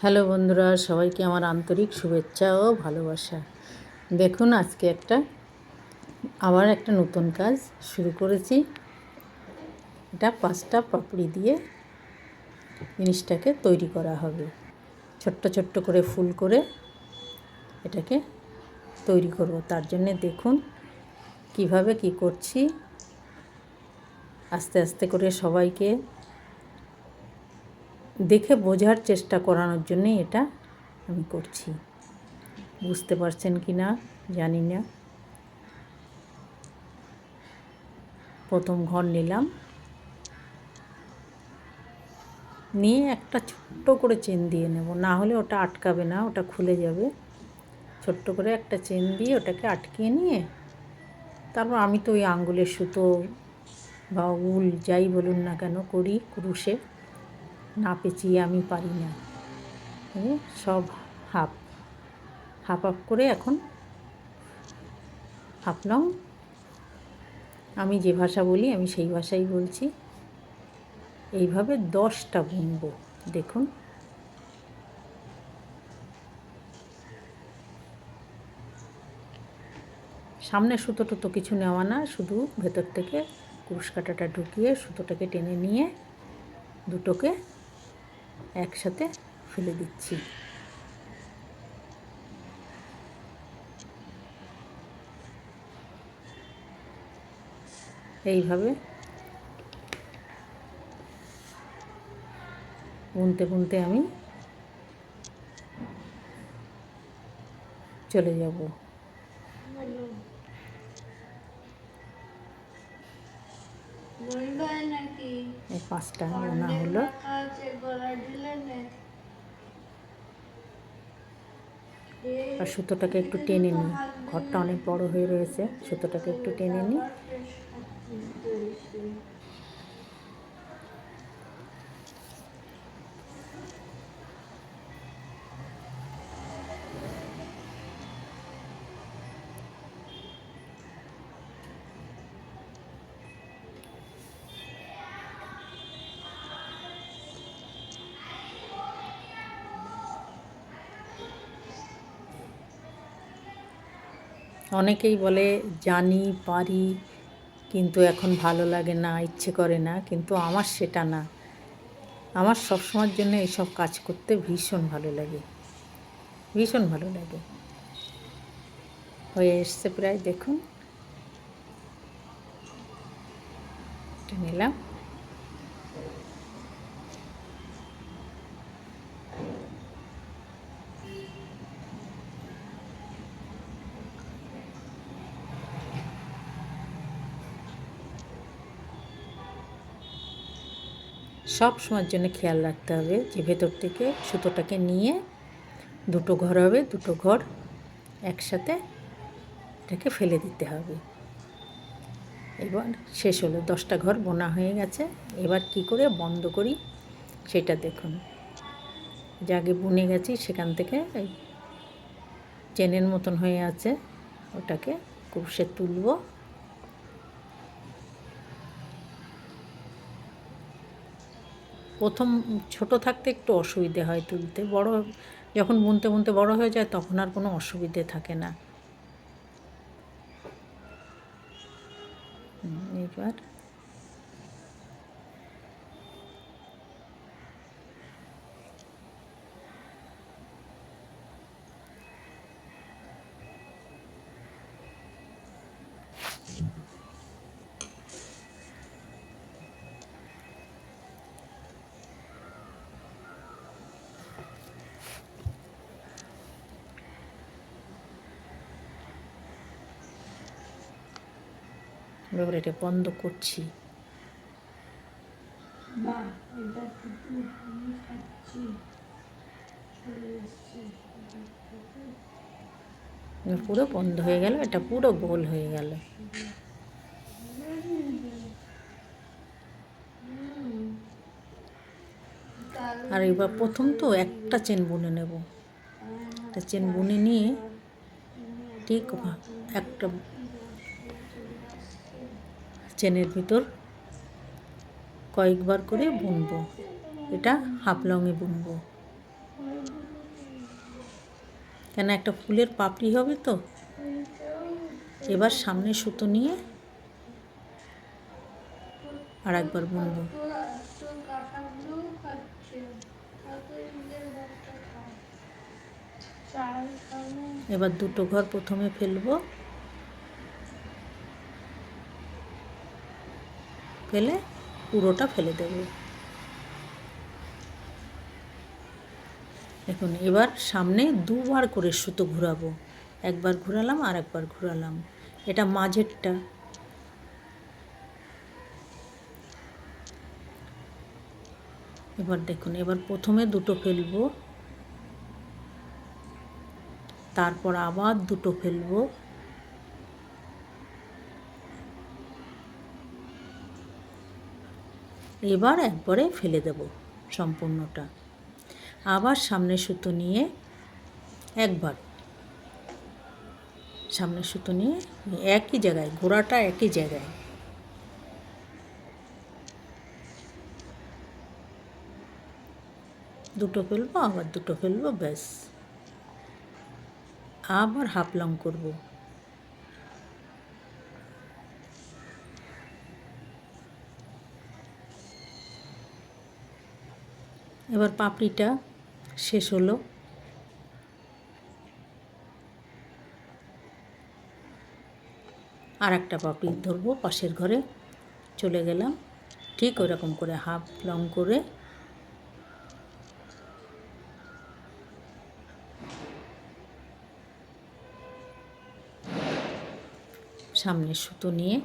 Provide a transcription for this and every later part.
Hello বন্ধুরা, সবাইকে আমার আন্তরিক শুভেচ্ছা ও ভালোবাসা। দেখুন, আজকে একটা, আবার একটা নতুন কাজ শুরু করেছি। এটা পাঁচটা পাপড়ি দিয়ে জিনিসটাকে তৈরি করা হবে। ছোট্ট ছোট্ট করে ফুল করে এটাকে তৈরি করব। তার জন্যে দেখুন, কীভাবে কি করছি। আস্তে আস্তে করে সবাইকে দেখে বোঝার চেষ্টা করানোর জন্যে এটা আমি করছি। বুঝতে পারছেন কি না? জানি না। প্রথম ঘর নিলাম। নিয়ে একটা ছোট্ট করে চেন দিয়ে নেব। না হলে ওটা আটকাবে না, ওটা খুলে যাবে। ছোট্ট করে একটা চেন দিয়ে ওটাকে আটকিয়ে নিয়ে তারপর আমি তো ওই আঙ্গুলের সুতো বা উল যাই বলুন না কেন করি ক্রুশে না পেঁচিয়ে আমি পারি না। সব হাফ। হাফ হাফ করে এখন হাফ লং আমি যে ভাষা বলি, আমি সেই ভাষাই বলছি। এইভাবে দশটা বুনব দেখুন। সামনে সুতো টুতো কিছু নেওয়া না, শুধু ভেতর থেকে কুশ কাটাটা ঢুকিয়ে সুতোটাকে টেনে নিয়ে দুটোকে একসাথে ফেলে দিচ্ছি। এইভাবে বুনতে বুনতে আমি চলে যাব। এই পাঁচটা বোনা হলো। আর সুতোটাকে একটু টেনে নিই ঘরটা অনেক বড় হয়ে রয়েছে সুতোটাকে একটু টেনে নিই অনেকেই বলে, জানি, পারি, কিন্তু এখন ভালো লাগে না, ইচ্ছে করে না। কিন্তু আমার সেটা না। আমার সবসময়ের জন্য এইসব কাজ করতে ভীষণ ভালো লাগে। ভীষণ ভালো লাগে। হয়ে এসছে প্রায়, দেখুন। নিলাম। সব সময়ের জন্য খেয়াল রাখতে হবে যে ভেতর থেকে সুতোটাকে নিয়ে দুটো ঘর হবে, দুটো ঘর একসাথে এটাকে ফেলে দিতে হবে। এবার শেষ হলো, দশটা ঘর বোনা হয়ে গেছে। এবার কি করে বন্ধ করি সেটা দেখুন। যে আগে বুনে গেছি সেখান থেকে চেনের মতন হয়ে আছে, ওটাকে কুরুশে তুলবো। প্রথম ছোট থাকতে একটু অসুবিধে হয় তুলতে। বড় যখন বুনতে বুনতে বড় হয়ে যায় তখন আর কোনো অসুবিধে থাকে না। এবার এবার এটা বন্ধ করছি। পুরো বন্ধ হয়ে গেল এটা পুরো গোল হয়ে গেল। আর এবার প্রথম তো একটা চেন বুনে নেব। একটা চেন বুনে নিয়ে ঠিক একটা চেনের ভিতর কয়েকবার করে বুনবো। এটা হাফ লংয়ে বুনবো। কেন একটা ফুলের পাপড়ি হবে তো? এবার সামনে সুতো নিয়ে আর একবার বুনবো। এবার দুটো ঘর প্রথমে ফেলব। ফেলে পুরোটা ফেলে দেব। দেখুন, এবার সামনে দুবার করে সুতো ঘোরাবো। একবার ঘোরালাম আর একবার ঘোরালাম। এটা মাঝেরটা। এবার দেখুন, এবার প্রথমে দুটো ফেলব, তারপর আবার দুটো ফেলব। এবার একবারে ফেলে দেব সম্পূর্ণটা। আবার সামনে সুতো নিয়ে একবার, সামনে সুতো নিয়ে একই জায়গায়, গোড়াটা একই জায়গায়। দুটো ফেলব, আবার দুটো ফেলব, ব্যাস। আবার হাফ লং করব। এবার পাপড়িটা শেষ হলো। আর একটা পাপড়ি ধরবো, পাশের ঘরে চলে গেলাম। ঠিক ওরকম করে হাফ লং করে সামনে সুতো নিয়ে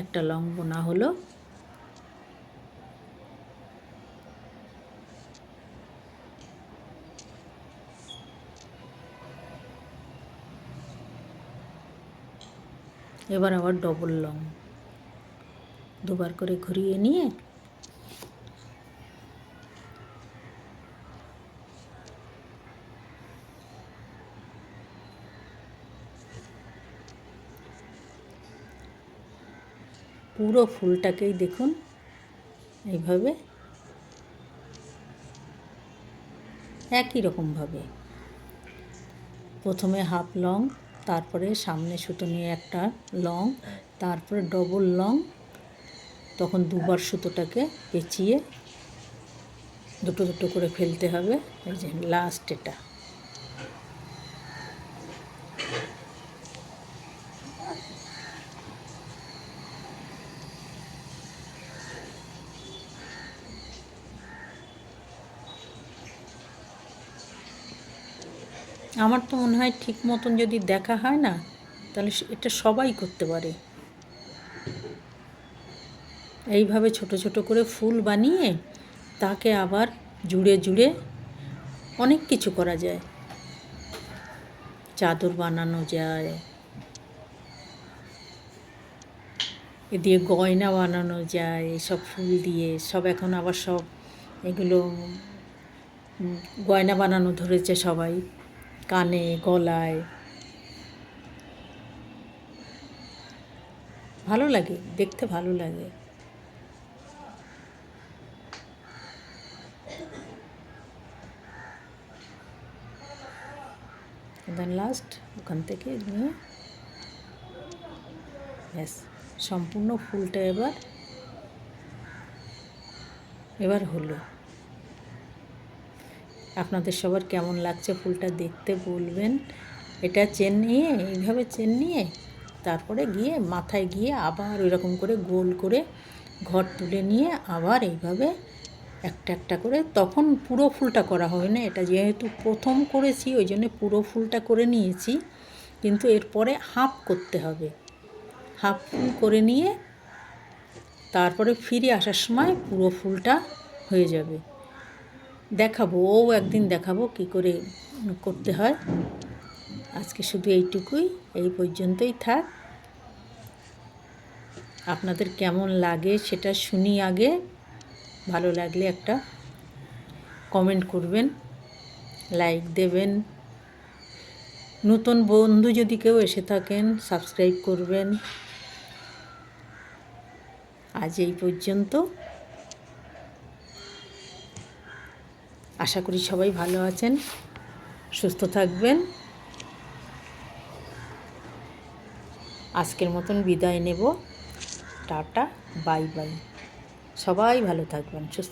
একটা লং বোনা হলো। এবার আবার ডবল লং দুবার করে ঘুরিয়ে নিয়ে পুরো ফুলটাকেই দেখুন এইভাবে। একই রকমভাবে প্রথমে হাফ লং তারপরে সামনে সুতো নিয়ে একটা লং, তারপরে ডবল লং, তখন দুবার সুতোটাকে পেঁচিয়ে দুটো দুটো করে ফেলতে হবে। এই যে লাস্ট এটা। আমার তো মনে হয় ঠিক মতন যদি দেখা হয় না, তাহলে এটা সবাই করতে পারে। এইভাবে ছোট ছোট করে ফুল বানিয়ে তাকে আবার জুড়ে জুড়ে অনেক কিছু করা যায়। চাদর বানানো যায়। এ দিয়ে গয়না বানানো যায়, সব ফুল দিয়ে। সব এখন আবার সব এগুলো গয়না বানানো ধরেছে সবাই। কানে, গলায়। ভালো লাগে, দেখতে ভালো লাগে। দেন লাস্ট ওখান থেকে নিয়ে, ব্যাস, সম্পূর্ণ ফুলটা এবার এবার হলো। আপনাদের সবার কেমন লাগছে ফুলটা দেখতে বলবেন। এটা চেন নিয়ে, এইভাবে চেন নিয়ে তারপরে গিয়ে মাথায় গিয়ে আবার ওইরকম করে গোল করে ঘর তুলে নিয়ে আবার এইভাবে একটা একটা করে, তখন পুরো ফুলটা করা হবে না। এটা যেহেতু প্রথম করেছি, ওই জন্য পুরো ফুলটা করে নিয়েছি, কিন্তু এরপরে হাফ করতে হবে। হাফ ফুল করে নিয়ে তারপরে ফিরে আসার সময় পুরো ফুলটা হয়ে যাবে। দেখাবো, ও একদিন দেখাবো কি করে করতে হয়। আজকে শুধু এইটুকুই, এই পর্যন্তই থাক। আপনাদের কেমন লাগে সেটা শুনি আগে। ভালো লাগলে একটা কমেন্ট করবেন, লাইক দেবেন। নতুন বন্ধু যদি কেউ এসে থাকেন, সাবস্ক্রাইব করবেন। আজ এই পর্যন্ত। আশা করি সবাই ভালো আছেন, সুস্থ থাকবেন। আজকের মতন বিদায় নেব। টাটা, বাই বাই। সবাই ভালো থাকবেন, সুস্থ